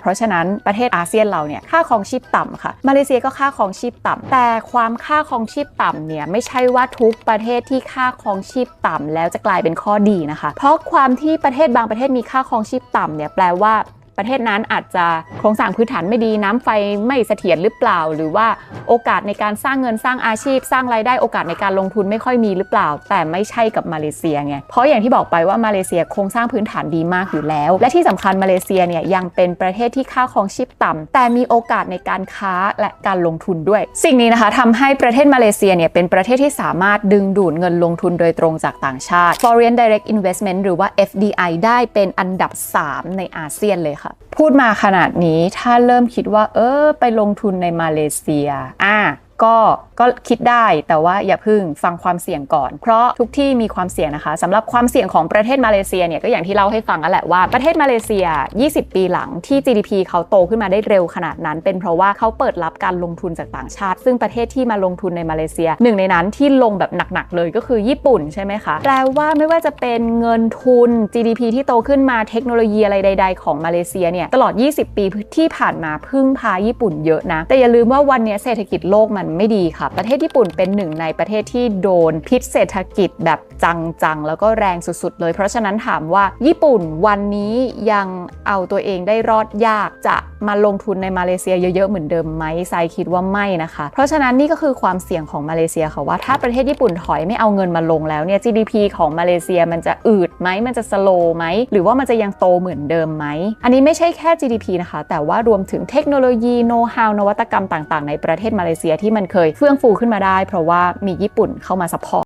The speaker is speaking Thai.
เพราะฉะนั้นประเทศอาเซียนเราเนี่ยค่าครองชีพต่ำค่ะ มาเลเซียก็ค่าครองชีพต่ำแต่ความค่าครองชีพต่ำเนี่ยไม่ใช่ว่าทุกประเทศที่ค่าครองชีพต่ำแล้วจะกลายเป็นข้อดีนะคะ เพราะความที่ประเทศบางประเทศมีค่าครองชีพต่ำเนี่ยแปลว่าประเทศนั้นอาจจะโครงสร้างพื้นฐานไม่ดีน้ำไฟไม่เสถียรหรือเปล่า หรือว่า โอกาสในการสร้างเงินสร้างอาชีพ สร้างรายได้โอกาสในการลงทุนไม่ค่อยมีหรือเปล่า แต่ไม่ใช่กับมาเลเซียไงเพราะอย่างที่บอกไปว่ามาเลเซียโครงสร้างพื้นฐานดีมากอยู่แล้ว และที่สำคัญมาเลเซียเนี่ยยังเป็นประเทศที่ค่าครองชีพต่ำแต่มีโอกาสในการค้าและการลงทุนด้วย สิ่งนี้นะคะทำให้ประเทศมาเลเซียเนี่ยเป็นประเทศที่สามารถดึงดูดเงินลงทุนโดยตรงจากต่างชาติ Foreign Direct Investment หรือว่า FDI ได้เป็นอันดับ 3 ในอาเซียนเลยค่ะ พูดมาขนาดนี้ถ้าเริ่มคิดว่า เออไปลงทุนในมาเลเซียอะ ก็ก็คิดได้แต่ว่าอย่าพึ่งฟังความเสี่ยงก่อน เพราะทุกที่มีความเสี่ยงนะคะสำหรับความเสี่ยงของประเทศมาเลเซียเนี่ยก็อย่างที่เล่าให้ฟังนั่นแหละว่าประเทศมาเลเซีย 20 ปีหลังที่ GDP เขาโตขึ้นมาได้เร็วขนาดนั้น เป็นเพราะว่าเขาเปิดรับการลงทุนจากต่างชาติ ซึ่งประเทศที่มาลงทุนในมาเลเซียหนึ่งในนั้นที่ลงแบบหนักๆเลยก็คือญี่ปุ่นใช่ไหมคะแปลว่าไม่ว่าจะเป็นเงินทุน GDP ที่โตขึ้นมาเทคโนโลยีอะไรใด ๆ ของมาเลเซียเนี่ยตลอด 20 ปีที่ผ่านมาพึ่งพาญี่ปุ่นเยอะนะแต่อย่าลืมว่าวันนี้เศรษฐกิจโลกมันไม่ดีค่ะ ประเทศญี่ปุ่นเป็นหนึ่งในประเทศที่โดนพิษเศรษฐกิจแบบจังๆ แล้วก็แรงสุดๆ เลย เพราะฉะนั้นถามว่าญี่ปุ่นวันนี้ยัง เอาตัวเองได้รอดยากจะมาลงทุนในมาเลเซียเยอะๆเหมือนเดิมไหมไซคิดว่าไม่นะคะ เพราะฉะนั้นนี่ก็คือความเสี่ยงของมาเลเซียค่ะว่าถ้าประเทศญี่ปุ่นถอยไม่เอาเงินมาลงแล้วเนี่ย GDP ของมาเลเซียมันจะอืดไหมมันจะสโลไหมหรือว่ามันจะยังโตเหมือนเดิมไหมอันนี้ไม่ใช่แค่ GDP นะคะ แต่ว่ารวมถึงเทคโนโลยีโน้ตฮาวนวัตกรรมต่าง ๆ ในประเทศมาเลเซียที่มันเคยเฟื่องฟูขึ้นมาได้ เพราะว่ามีญี่ปุ่นเข้ามาซัพพอร์ต